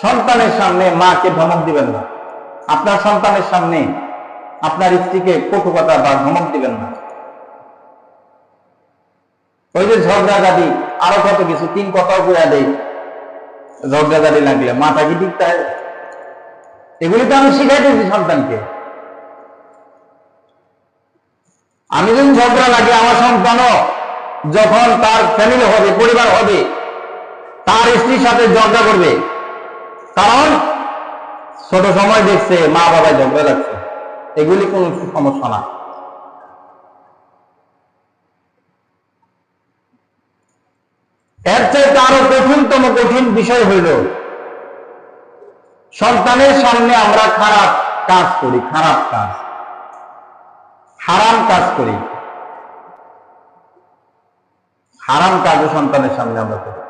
সন্তানের সামনে মাকে ধমক দিবেন না। আপনার সন্তানের সামনে আপনার স্ত্রীকে কটু কথা বা ধমক দিবেন না। ওই যে ঝগড়াগাদি আরও কত কিছু, তিন কথাও বুয়া দেয় ঝগড়াগাদি লাগলে মাথা কি ঠিক তাই? এগুলি তো আমি শিখাইতেছি সন্তানকে। আমি যদি ঝগড়া লাগে আমার সন্তানও যখন তার ফ্যামিলি হবে, পরিবার হবে, তার স্ত্রীর সাথে ঝগড়া করবে। কারণ ছোট সময় দেখছে, মা বাবা ঝগড়া লাগছে এগুলি কোনো সমস্যা না। এর চাইতে আরও কঠিনতম কঠিন বিষয় হইল, সন্তানের সামনে আমরা খারাপ কাজ করি, খারাপ কাজ। হারাম কাজ করি। হারাম কাজও সন্তানের সামনে আমরা করি।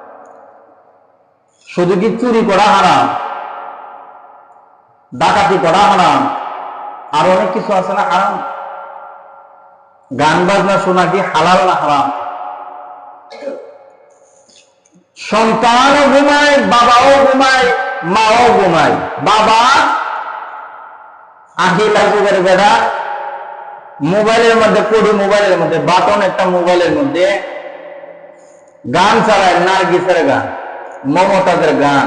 শুধু কি চুরি করা হারাম? ডাকাতি করা হারাম? আর অনেক কিছু আছে না হারাম? গান বাজনা শোনা কি হালাল না হারাম? সন্তানও ঘুমায়, বাবাও ঘুমায়, মাও ঘুমায়। বাবা আহিলা যুগের বেড়া মোবাইলের মধ্যে পড়ি মোবাইলের মধ্যে, বাটন একটা মোবাইলের মধ্যে। গান চালায়, নার্গিসের গান। মমতাদের গান।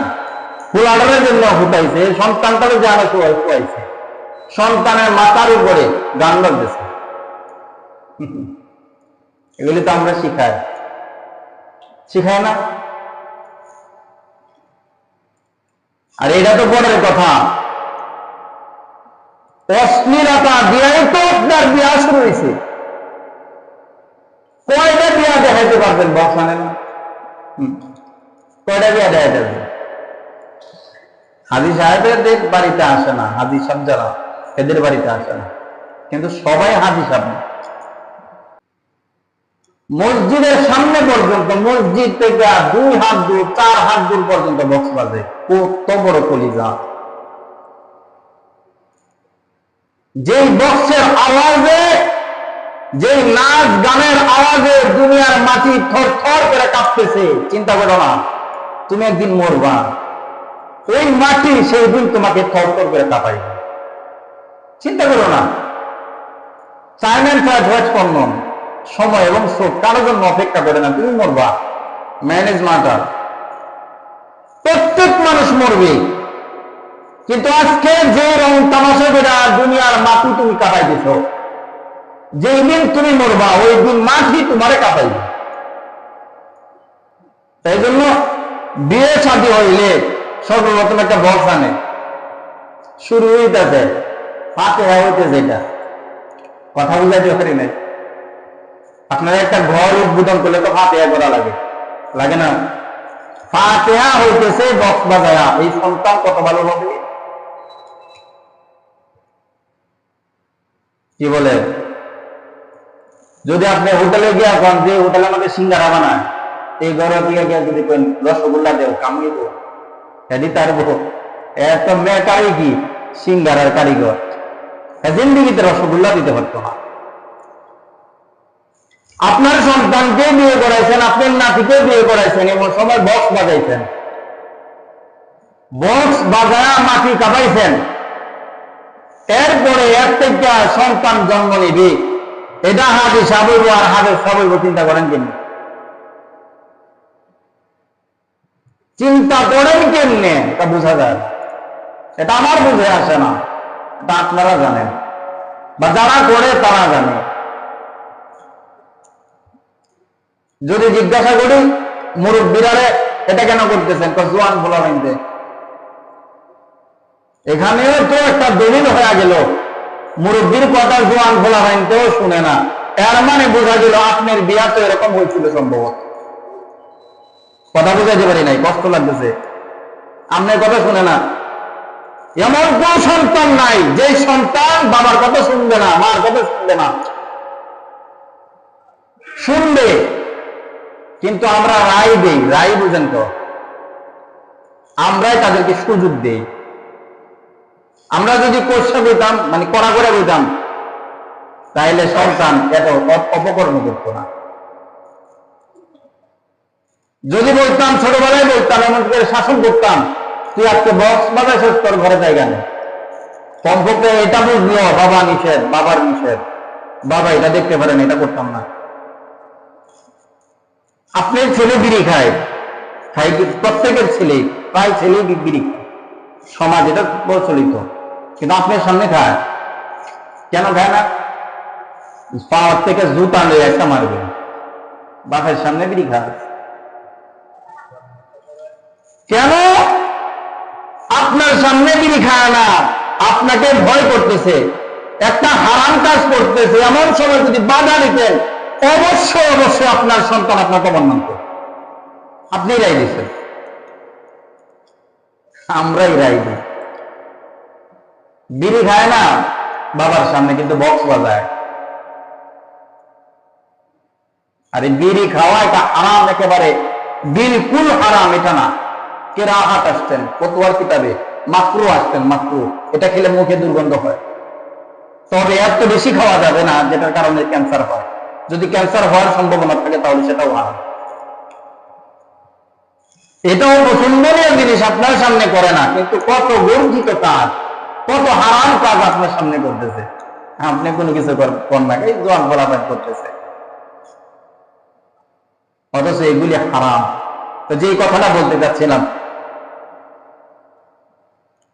ফুলাডারের জন্য ফুটাইছে সন্তানটারও জানা শুয়াইছে। সন্তানের মাথার উপরে গান বাজতেছে। এগুলি তো আমরা শিখাই। শিখাই না? আর এটা তো পরের কথা। অশ্লীলতা দিয়াই তো আপনার বিয়া শুরু হয়েছে। কয়টা বিয়া দেখাইতে পারবেন মানে না। কয়টা বাড়িতে আসে না যারা, এদের বাড়িতে আসে না। কিন্তু সবাই মসজিদের সামনে পর্যন্ত, মসজিদ থেকে দুই হাত দূর, চার হাত দূর পর্যন্ত বক্স বাজে। কত বড় কলিজা। যেই বক্সের আওয়াজে যে নাচ গানের আওয়াজে দুনিয়ার মাটি থর থর করে কাঁপতেছে, চিন্তা করো না। তুমি একদিন মরবা। ওই মাটি সেই দিন তোমাকে থর থর করে কাঁপাইবে। চিন্তা করো না। চাইনার ভয়েস পণ্য সময় এবং কারোর জন্য অপেক্ষা করে না, তুমি মরবা। ম্যানেজ মাটার প্রত্যেক মানুষ মরবে। কিন্তু আজকে যে রং তামাশা করে দুনিয়ার মাটি তুমি কাটাই দিছ যেই দিন তুমি মরবা ওই দিন মাটি তোমারে কাটাইবে তাই জন্য বিয়ে শাদী হইলে সর্বপ্রথম একটা বক্স আনে। শুরু হইতেছে ফাঁকে হইতেছে এটা। কথা বুঝাইতে পারি নাই। আপনারা একটা ঘর উদ্বোধন করলে তো ফাতেহা করা লাগে। লাগে না? ফাতেহা হইতেছে বক্স বাজায়া। এই সন্তান কত ভালো হবে? কি বলে? যদি আপনি হোটেলে গিয়া যে হোটেলে আমাদের সিঙ্গারা বানায় এই ঘরে দিয়ে গিয়া যদি কেন রসগোল্লা দেও কামিয়ে দেও এটি তার এত মেকারি কি সিঙ্গারার কারিগর। জিন্দিগিতে রসগোল্লা দিতে পারতো না। আপনার সন্তানকে বিয়ে করাইছেন, আপনার নাতিকে বিয়ে করাইছেন, এবং সবাই বক্স বাজাইছেন। বক্স বাজায়া মাটি কাপাইছেন। এরপরে এর থেকে সন্তান জন্ম নিবি। এটা হাতে সাবইব আর হাতে সাবইব চিন্তা করেন কেন চিন্তা করেন কেমনে? তা বোঝা যায়। এটা আমার বুঝে আসে না। এটা আপনারা জানেন। বা যারা করে, তারা জানে। যদি জিজ্ঞাসা করি, মুরব্বীরারে এটা কেন করতেছেন? জোয়ান ভোলা বাইনতে এখানেও তো একটা দলিল হয়ে গেল। মুরব্বীর কথা জোয়ান ভোলা বাইনতেও শুনে না। এর মানে বোঝা গেল, আপনার বিয়া তো এরকম হয়েছিল সম্ভবত। কথা বুঝাইতে পারি নাই, কষ্ট লাগতেছে। আপনার কথা শুনে না। এমন কোন সন্তান নাই যে সন্তান বাবার কথা শুনবে না, মার কথা শুনবে না। শুনবে, কিন্তু আমরা রায় দেই, রায় বুঝেন তো। আমরাই তাদেরকে সুযোগ দেই। আমরা যদি কোর্সা বইতাম মানে কড়া করে বইতাম তাইলে সন্তান এত অপ- অপকর্ম করতো না। যদি বলতাম ছোটবেলায় বলতাম, এমন করে শাসন করতাম, তুই আজকে বক্স বাজাইছিস, তোর ঘরে জায়গা নেই। কমপক্ষে এটা বুঝলো বাবা নিষেধ, বাবার নিষেধ। বাবা এটা দেখতে পারেন, এটা করতাম না। আপনার ছেলে বিড়ি খায় খাই প্রত্যেকের ছেলে, প্রায় ছেলে বিড়ি সমাজ এটা প্রচলিত। কিন্তু আপনার সামনে খায়। কেন খায় না? পাওয়ার থেকে জুতা নিয়ে একটা মারবে। বাপের সামনে বিড়ি খায়। কেন? আপনার সামনে বিড়ি খায় না। আপনাকে ভয় করতেছে। একটা হারাম কাজ করতেছে। এমন সময় যদি বাধা দিতেন, অবশ্যই অবশ্যই আপনার সন্তান আপনাকে মানত আপনি রায় দিচ্ছেন আমরাই রায় দিই। বিড়ি খায় না, বাবার সামনে কিন্তু বক্স বাজায়। আর বিড়ি খাওয়া এটা আরাম একেবারে, বিলকুল আরাম এটা না। কেরাহাত আসতেন কতুয়ার কিতাবে, মাকরু আসতেন, মাকরু। এটা খেলে মুখে দুর্গন্ধ হয়। তবে এত বেশি খাওয়া যাবে না, যেটার কারণে ক্যান্সার হয়। যদি ক্যান্সার হওয়ার সম্ভাবনা থাকে, তাহলে সেটাও হারাম। এটাও পছন্দনীয় জিনিস আপনার সামনে করে না, কিন্তু কত গর্জিত কাজ, কত হারাম কাজ আপনার সামনে করতেছে। আপনি কোনো কিছু কর- করেন না, এই জোয়ান ফলাফল করতেছে। অথচ এগুলি হারাম। তো যে কথাটা বলতে চাচ্ছিলাম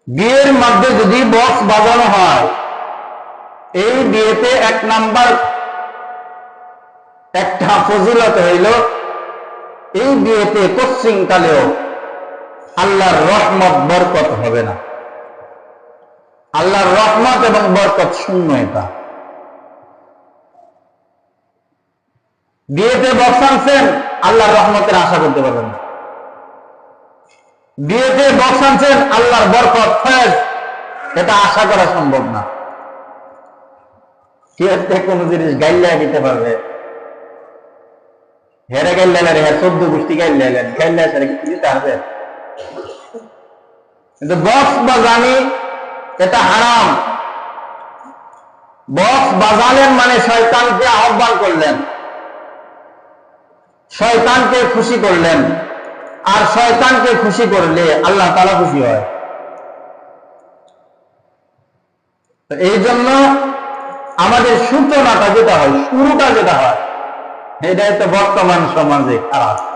বিয়ের মধ্যে যদি বক্স বাজানো হয়, এই বিয়েতে এক নাম্বার একটা ফজিলত হইল, এই বিয়েতে কালেও আল্লাহর রহমত, বরকত হবে না। আল্লাহর রহমত এবং বরকত শূন্য এটা। বিয়েতে বক্স আনছেন, আল্লাহর রহমতের আশা করতে পারবেন না। বিয়েতে বক্স আনছেন আল্লাহর বরকত, ফয়েজ। এটা আশা করা সম্ভব না। কোনো জিনিস গাইল্লা দিতে পারবে। হেরে গাইলেন রে হ্যাঁ চোদ্দ গোষ্ঠী গাইলেন গাইলে সেটা কি দিতে হবে? কিন্তু বক্স বাজানি, এটা হারাম। বক্স বাজালেন মানে শয়তানকে আহ্বান করলেন। শয়তানকে খুশি করলেন। আর শয়তানকে খুশি করলে আল্লাহ তালা খুশি হয়। এই জন্য আমাদের সূচনাটা যেটা হয়, শুরুটা যেটা হয় এটা তো বর্তমান সমাজে খারাপ।